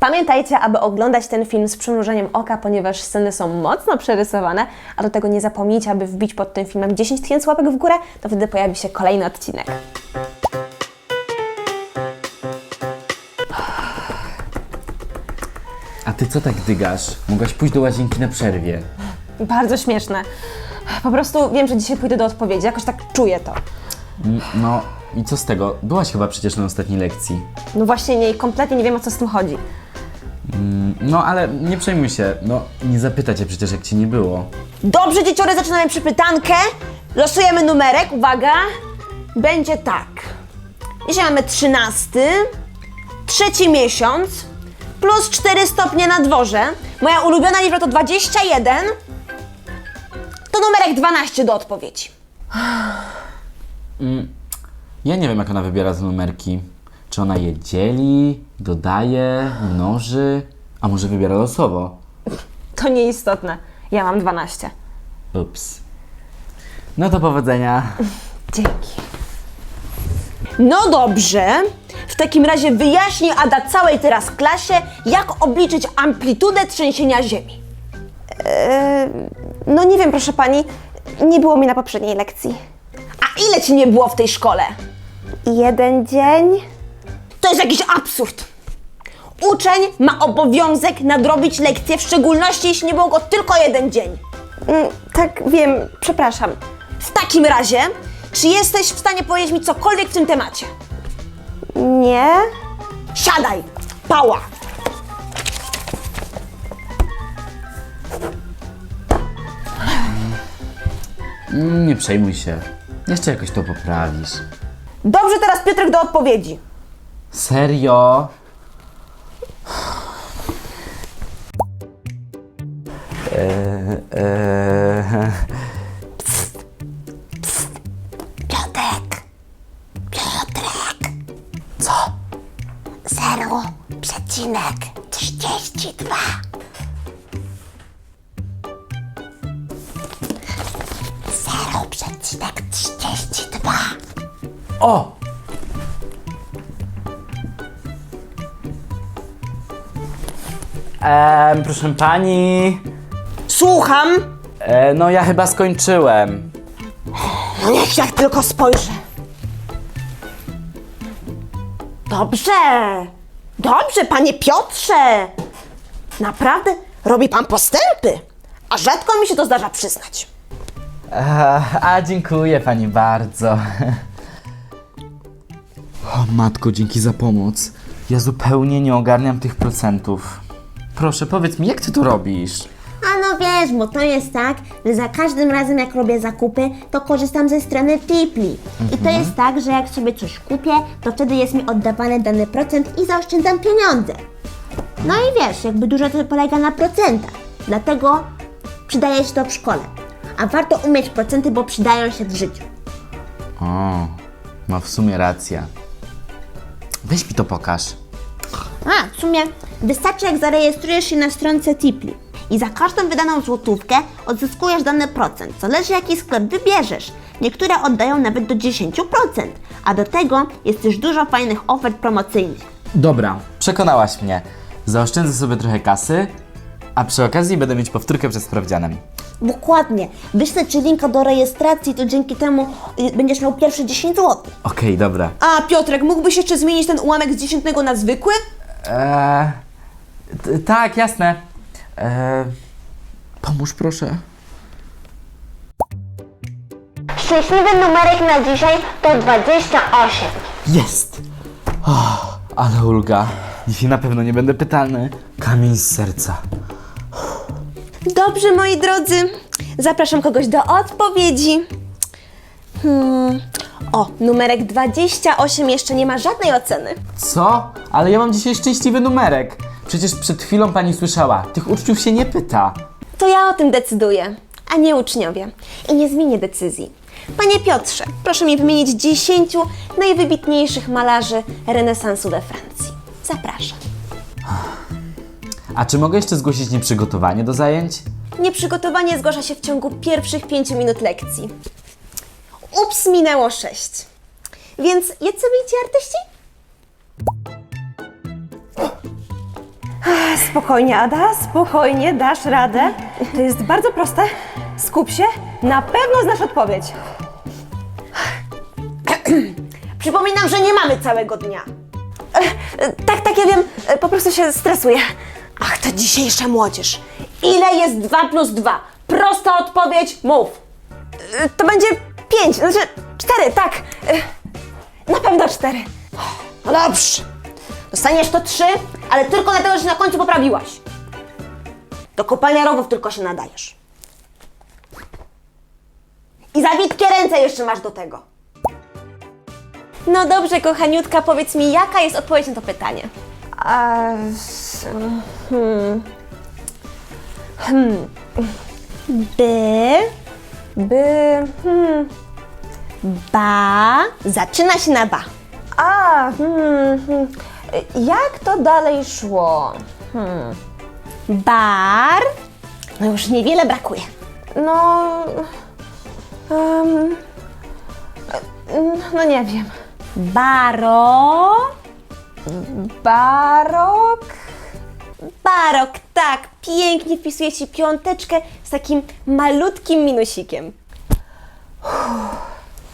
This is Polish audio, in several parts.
Pamiętajcie, aby oglądać ten film z przymrużeniem oka, ponieważ sceny są mocno przerysowane, a do tego nie zapomnijcie, aby wbić pod tym filmem 10 tysięcy łapek w górę, to wtedy pojawi się kolejny odcinek. A ty co tak dygasz? Mogłaś pójść do łazienki na przerwie. Bardzo śmieszne. Po prostu wiem, że dzisiaj pójdę do odpowiedzi, jakoś tak czuję to. Mm, No i co z tego? Byłaś chyba przecież na ostatniej lekcji. No właśnie nie, kompletnie nie wiem o co z tym chodzi. Mm, No ale nie przejmuj się, no nie zapyta cię przecież jak cię nie było. Dobrze, dzieciory, zaczynamy przypytankę. Losujemy numerek, uwaga. Będzie tak. Dzisiaj mamy 13, trzeci miesiąc, plus 4 stopnie na dworze. Moja ulubiona liczba to 21. To numerek 12 do odpowiedzi. Ja nie wiem jak ona wybiera te numerki. Czy ona je dzieli, dodaje, mnoży, a może wybiera losowo? To nieistotne. Ja mam 12. Ups. No to powodzenia. Dzięki. No dobrze. W takim razie wyjaśni Ada całej teraz klasie, jak obliczyć amplitudę trzęsienia ziemi. Eee, no nie wiem, proszę pani. Nie było mi na poprzedniej lekcji. A ile ci nie było w tej szkole? Jeden dzień. To jest jakiś absurd. Uczeń ma obowiązek nadrobić lekcję, w szczególności jeśli nie było go tylko jeden dzień. tak, wiem, przepraszam. W takim razie, czy jesteś w stanie powiedzieć mi cokolwiek w tym temacie? Nie. Siadaj! Pała! Mm, Nie przejmuj się. Jeszcze jakoś to poprawisz. Dobrze, teraz Piotrek do odpowiedzi. Serio? Eee, eee, Piotrek! Piotrek! Co? Zero przecinek trzydzieści dwa. Zero przecinek trzydzieści dwa. O! Eee, proszę pani. Słucham. E, no ja chyba skończyłem. No niech jak tylko spojrzę. Dobrze. Dobrze, panie Piotrze. Naprawdę robi pan postępy. A rzadko mi się to zdarza przyznać. A, a dziękuję pani bardzo. O matko, dzięki za pomoc. Ja zupełnie nie ogarniam tych procentów. Proszę, powiedz mi, jak ty to robisz? A no wiesz, bo to jest tak, że za każdym razem jak robię zakupy, to korzystam ze strony Tipli. I to jest tak, że jak sobie coś kupię, to wtedy jest mi oddawany dany procent i zaoszczędzam pieniądze. No i wiesz, jakby dużo to polega na procentach. Dlatego przydaje się to w szkole. A warto umieć procenty, bo przydają się w życiu. O, ma w sumie rację. Weź mi to pokaż. A, w sumie wystarczy jak zarejestrujesz się na stronce Tipli i za każdą wydaną złotówkę odzyskujesz dany procent. Zależy jaki sklep wybierzesz. Niektóre oddają nawet do 10%, a do tego jest też dużo fajnych ofert promocyjnych. Dobra, przekonałaś mnie. Zaoszczędzę sobie trochę kasy, a przy okazji będę mieć powtórkę przed sprawdzianem. Dokładnie. Wyślę Ci linka do rejestracji, to dzięki temu y, będziesz miał pierwsze 10 zł. Okej, dobra. A Piotrek, mógłbyś jeszcze zmienić ten ułamek z dziesiętnego na zwykły? Eee, t- tak, jasne. Eee, pomóż proszę. Szczęśliwy numerek na dzisiaj to 28. Jest! Oh, ale ulga. Dzisiaj na pewno nie będę pytany. Kamień z serca. Dobrze, moi drodzy. Zapraszam kogoś do odpowiedzi. Hmm. O, numerek 28 jeszcze nie ma żadnej oceny. Co? Ale ja mam dzisiaj szczęśliwy numerek. Przecież przed chwilą pani słyszała. Tych uczniów się nie pyta. To ja o tym decyduję, a nie uczniowie. I nie zmienię decyzji. Panie Piotrze, proszę mi wymienić 10 najwybitniejszych malarzy renesansu we Francji. Zapraszam. A czy mogę jeszcze zgłosić nieprzygotowanie do zajęć? Nieprzygotowanie zgłasza się w ciągu pierwszych 5 minut lekcji. Ups, minęło 6. Więc jacy byli ci artyści? spokojnie, Ada, spokojnie, dasz radę. To jest bardzo proste. Skup się, na pewno znasz odpowiedź. Przypominam, że nie mamy całego dnia. tak, tak, ja wiem, e, po prostu się stresuję. Ach, ta dzisiejsza młodzież. Ile jest 2 plus 2? Prosta odpowiedź, mów. E, To będzie 5, znaczy 4, tak. E, Na pewno 4. No dobrze. Dostaniesz to 3, ale tylko dlatego, że się na końcu poprawiłaś. Do kopania rogów tylko się nadajesz. I zawitkie ręce jeszcze masz do tego. No dobrze, kochaniutka, powiedz mi, jaka jest odpowiedź na to pytanie? A, hmm. Hmm. By. By. Hmm. Ba. Zaczyna się na ba. A, hmm, hmm. Jak to dalej szło? Hmm. Bar. No już niewiele brakuje. No. em, no nie wiem. Baro. Barok. Barok, tak. Pięknie wpisuje się piąteczkę z takim malutkim minusikiem.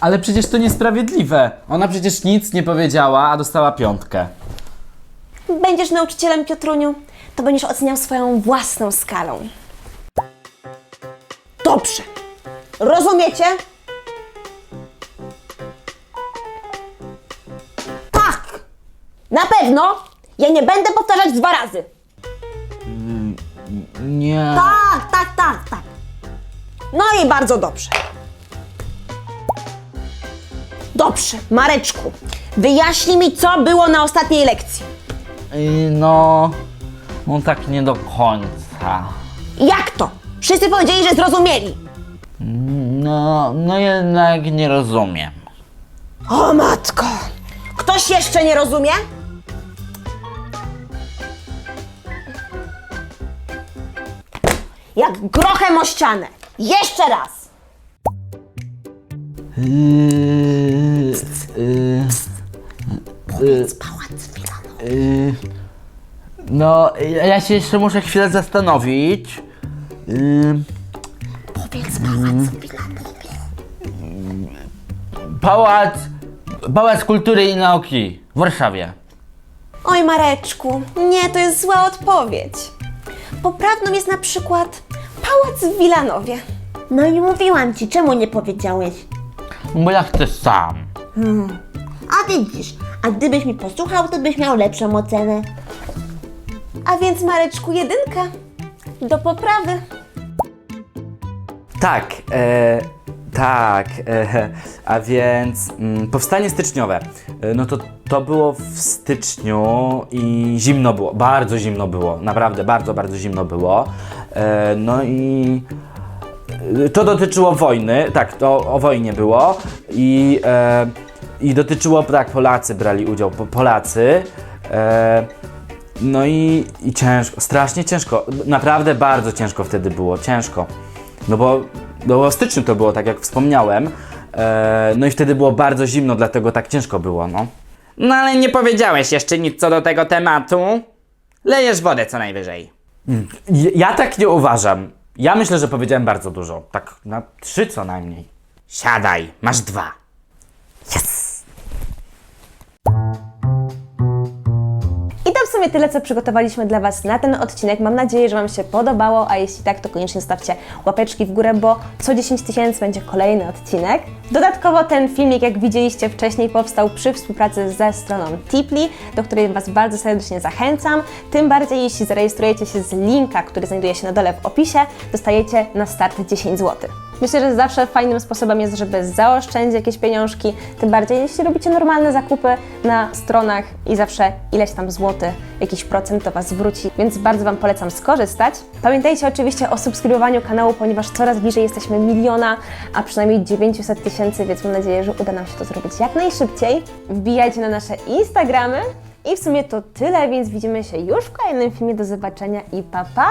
Ale przecież to niesprawiedliwe. Ona przecież nic nie powiedziała, a dostała piątkę. Będziesz nauczycielem, Piotruniu, to będziesz oceniał swoją własną skalą. Dobrze. Rozumiecie? Tak. Na pewno. Ja nie będę powtarzać dwa razy. Nie. Tak, tak, tak, tak. No i bardzo dobrze. Dobrze, Mareczku, wyjaśnij mi, co było na ostatniej lekcji. No, no tak nie do końca. Jak to? Wszyscy powiedzieli, że zrozumieli. No, no jednak nie rozumiem. O matko! Ktoś jeszcze nie rozumie? Jak grochem o ścianę. Jeszcze raz. Yy, yy, Pałac yy, no, ja się jeszcze muszę chwilę zastanowić. Yy, Powiedz Pałac Filanowy. pałac, Pałac Kultury i Nauki w Warszawie. Oj, Mareczku, nie, to jest zła odpowiedź. Poprawną jest na przykład Pałac w Wilanowie. No i mówiłam ci, czemu nie powiedziałeś? Bo ja chcę sam. A widzisz, a gdybyś mi posłuchał, to byś miał lepszą ocenę. A więc, Mareczku, jedynka. Do poprawy. Tak, e, tak, e, a więc mm, powstanie styczniowe. E, no to to było w styczniu i zimno było, bardzo zimno było, naprawdę bardzo, bardzo zimno było. E, no i e, to dotyczyło wojny, tak, to o wojnie było i, e, i dotyczyło, tak, Polacy brali udział, po, Polacy. No i, i ciężko, strasznie ciężko, naprawdę bardzo ciężko wtedy było, ciężko. No bo, no w styczniu to było, tak jak wspomniałem. No i wtedy było bardzo zimno, dlatego tak ciężko było, no. No ale nie powiedziałeś jeszcze nic co do tego tematu. Lejesz wodę co najwyżej. Ja, tak nie uważam. Ja myślę, że powiedziałem bardzo dużo. Tak na trzy co najmniej. Siadaj, masz dwa. I w sumie tyle, co przygotowaliśmy dla Was na ten odcinek. Mam nadzieję, że Wam się podobało, a jeśli tak, to koniecznie stawcie łapeczki w górę, bo co 10 tysięcy będzie kolejny odcinek. Dodatkowo ten filmik, jak widzieliście wcześniej, powstał przy współpracy ze stroną Tipli, do której Was bardzo serdecznie zachęcam. Tym bardziej, jeśli zarejestrujecie się z linka, który znajduje się na dole w opisie, dostajecie na start 10 zł. Myślę, że zawsze fajnym sposobem jest, żeby zaoszczędzić jakieś pieniążki, tym bardziej jeśli robicie normalne zakupy na stronach i zawsze ileś tam złotych, jakiś procent to Was zwróci, więc bardzo Wam polecam skorzystać. Pamiętajcie oczywiście o subskrybowaniu kanału, ponieważ coraz bliżej jesteśmy miliona, a przynajmniej 900 tysięcy, więc mam nadzieję, że uda nam się to zrobić jak najszybciej. Wbijajcie na nasze Instagramy i w sumie to tyle, więc widzimy się już w kolejnym filmie. Do zobaczenia i pa pa!